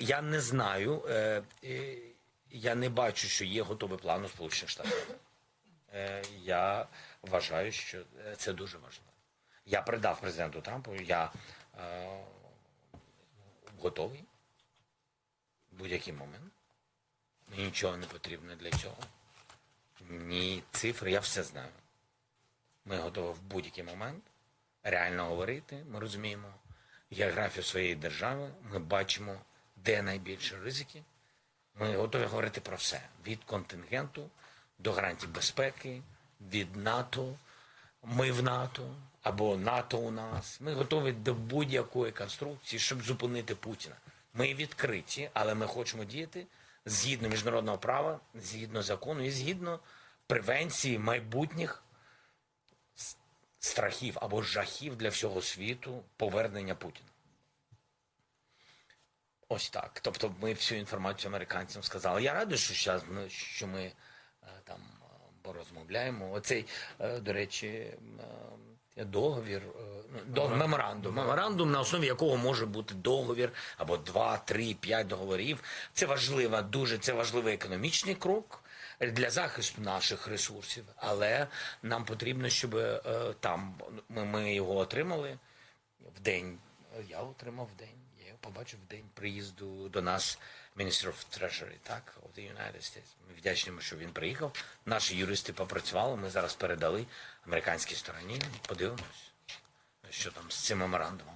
Я не знаю, е, я не бачу, що є готовий план у Сполучених Штатах. Е, я вважаю, що е, це дуже важливо. Я передав президенту Трампу, я готовий в будь-який момент. Нічого не потрібно для цього. Ні цифри, я все знаю. Ми готові в будь-який момент реально говорити. Ми розуміємо географію своєї держави, ми бачимо, де найбільші ризики. Ми готові говорити про все: від контингенту до гарантій безпеки, від НАТО, ми в НАТО або НАТО у нас. Ми готові до будь-якої конструкції, щоб зупинити Путіна. Ми відкриті, але ми хочемо діяти згідно міжнародного права, згідно закону і згідно превенції майбутніх страхів або жахів для всього світу повернення Путіна. Ось так. Тобто ми всю інформацію американцям сказали. Я радий, що зараз що ми е, там е, порозмовляємо. Оцей, е, до речі, договір, ну, до, меморандум. Меморандум, на основі якого може бути договір або два, три, п'ять договорів. Це важлива, дуже це важливий економічний крок для захисту наших ресурсів. Але нам потрібно, щоб е, там ми, ми його отримали в день. Я отримав в день. Я його побачив в день приїзду до нас of Treasury, так, of the United States. Ми вдячні, що він приїхав. Наші юристи попрацювали. Ми зараз передали американській стороні. Подивимось, що там з цим меморандумом.